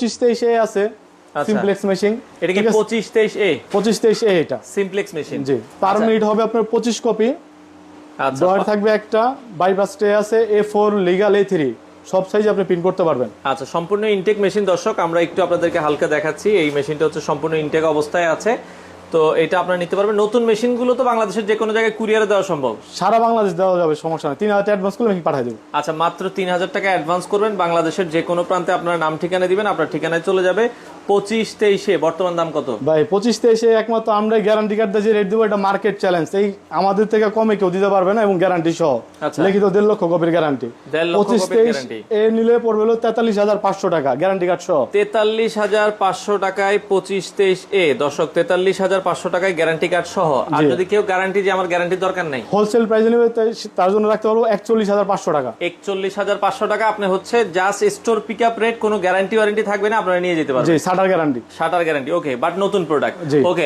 পঁচিশ তেইশ আছে আচ্ছা। সিমপ্লেক্স মেশিন এটা কি পঁচিশ তেইশ এ? পঁচিশ তেইশ এ এটা। সিমপ্লেক্স মেশিন জি পার মিনিট হবে আপনার পঁচিশ কপি আচ্ছা। থাকবে একটা বাইপাস ট্রে আছে A four legal A three সব সাইজ আপনি প্রিন্ট করতে পারবেন। আচ্ছা সম্পূর্ণ ইনটেক মেশিন দর্শক আমরা একটু আপনাদেরকে হালকা দেখাচ্ছি। এই মেশিনটা হচ্ছে সম্পূর্ণ ইনটেক অবস্থায় আছে। তো এটা আপনারা নিতে পারবেন। নতুন মেশিনগুলো তো বাংলাদেশের যে কোনো জায়গায় কুরিয়ারে দেওয়া সম্ভব। সারা বাংলাদেশ দেওয়া যাবে সমস্যা নেই। তিন হাজার অ্যাডভান্স করলে আমি পাঠিয়ে দেবো। আচ্ছা মাত্র তিন হাজার টাকা অ্যাডভান্স করবেন। বাংলাদেশের যে কোনো প্রান্তে আপনার নাম ঠিকানা দিবেন আপনার ঠিকানায় চলে যাবে। পঁচিশ তেইশে বর্তমান দাম কত? ভাই পঁচিশ তেইশে একমাত্র আমরা গ্যারান্টি কার্ড যে রেট দেবো এটা মার্কেট চ্যালেঞ্জ এই আমাদের থেকে কমে কেউ দিতে পারবে না এবং গ্যারান্টি সহ। আচ্ছা। লিখিত দেড় লক্ষ কপির গ্যারান্টি পঁচিশ তেইশ এ নিলে পড়বে হলো তেতাল্লিশ হাজার পাঁচশো টাকা গ্যারান্টি কার্ড সহ। তেতাল্লিশ হাজার পাঁচশো টাকায় পঁচিশ তেইশ এ দর্শক তেতাল্লিশ হাজার পাঁচশো টাকায় গ্যারান্টি কার্ড সহ। আর যদি কেউ গ্যারান্টি যে আমার গ্যারান্টির দরকার নেই। হোলসেল প্রাইসে নেবে তার জন্য রাখতে পারব একচল্লিশ হাজার পাঁচশো টাকা। একচল্লিশ হাজার পাঁচশো টাকা আপনি হচ্ছে just store pick up rate কোনো গ্যারান্টি ওয়ারেন্টি থাকবে না আপনারা নিয়ে যেতে পারবেন। জি shutter guarantee shutter guarantee okay but নতুন প্রোডাক্ট। ওকে